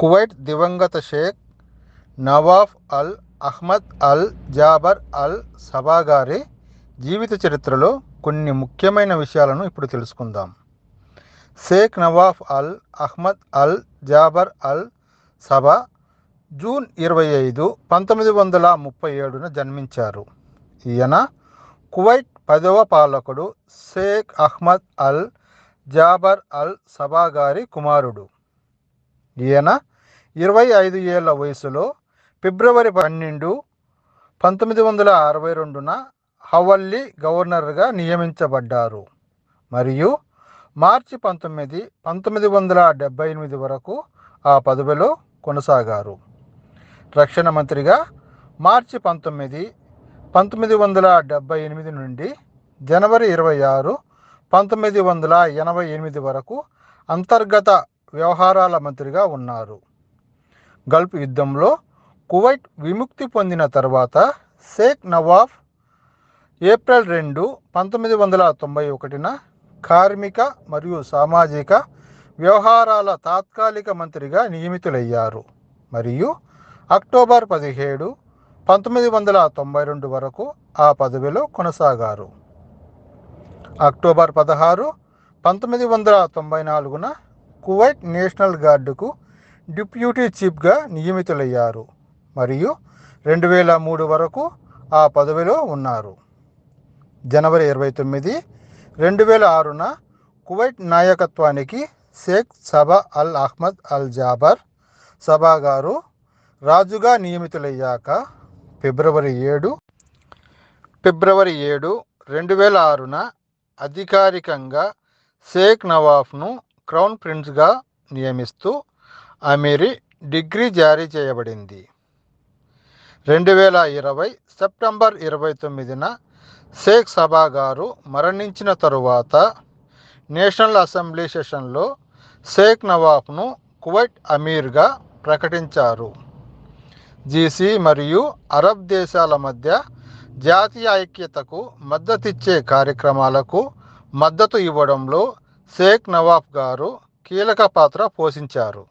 Kuwait దివంగత Sheikh Nawaf Al Ahmad Al Jaber Al Sabah గారి జీవిత చరిత్రలో కొన్ని ముఖ్యమైన విషయాలను ఇప్పుడు తెలుసుకుందాం. Sheikh Nawaf Al Ahmad Al Jaber Al Sabah June ఇరవై ఐదు పంతొమ్మిది వందల ముప్పై ఏడున జన్మించారు. ఈయన కువైట్ పదవ పాలకుడు Sheikh Ahmad Al Jaber Al Sabah గారి కుమారుడు. ఈయన ఇరవై ఐదు ఏళ్ళ వయసులో ఫిబ్రవరి పన్నెండు పంతొమ్మిది వందల అరవై రెండున హవల్లీ గవర్నర్గా నియమించబడ్డారు. మరియు మార్చి పంతొమ్మిది పంతొమ్మిది వందల డెబ్బై ఎనిమిది వరకు ఆ పదవిలో కొనసాగారు. రక్షణ మంత్రిగా మార్చి పంతొమ్మిది పంతొమ్మిది వందల డెబ్బై ఎనిమిది నుండి జనవరి ఇరవై ఆరు పంతొమ్మిది వందల ఎనభై ఎనిమిది వరకు అంతర్గత వ్యవహారాల మంత్రిగా ఉన్నారు. గల్ఫ్ యుద్ధంలో కువైట్ విముక్తి పొందిన తర్వాత షేక్ నవాఫ్ ఏప్రిల్ రెండు పంతొమ్మిది వందల తొంభై ఒకటిన కార్మిక మరియు సామాజిక వ్యవహారాల తాత్కాలిక మంత్రిగా నియమితులయ్యారు. మరియు అక్టోబర్ పదిహేడు పంతొమ్మిది వందల తొంభై రెండు వరకు ఆ పదవిలో కొనసాగారు. అక్టోబర్ పదహారు పంతొమ్మిది వందల తొంభై నాలుగున కువైట్ నేషనల్ గార్డుకు డిప్యూటీ చీఫ్గా నియమితులయ్యారు. మరియు రెండు వేల మూడు వరకు ఆ పదవిలో ఉన్నారు. జనవరి ఇరవై తొమ్మిది రెండు వేల ఆరున కువైట్ నాయకత్వానికి Sheikh Sabah Al Ahmad Al Jaber Sabah గారు రాజుగా నియమితులయ్యాక ఫిబ్రవరి ఏడు ఫిబ్రవరి ఏడు రెండు వేల ఆరున అధికారికంగా షేక్ నవాఫ్ను క్రౌన్ ప్రిన్స్గా నియమిస్తూ అమీరీ డిగ్రీ జారీ చేయబడింది. రెండు వేల ఇరవై సెప్టెంబర్ ఇరవై తొమ్మిదిన షేక్ సభా గారు మరణించిన తరువాత నేషనల్ అసెంబ్లీ సెషన్లో షేక్ నవాఫ్ను కువైట్ అమీర్గా ప్రకటించారు. జీసీ మరియు అరబ్ దేశాల మధ్య జాతీయ ఐక్యతకు మద్దతిచ్చే కార్యక్రమాలకు మద్దతు ఇవ్వడంలో షేక్ నవాఫ్ గారు కీలక పాత్ర పోషించారు.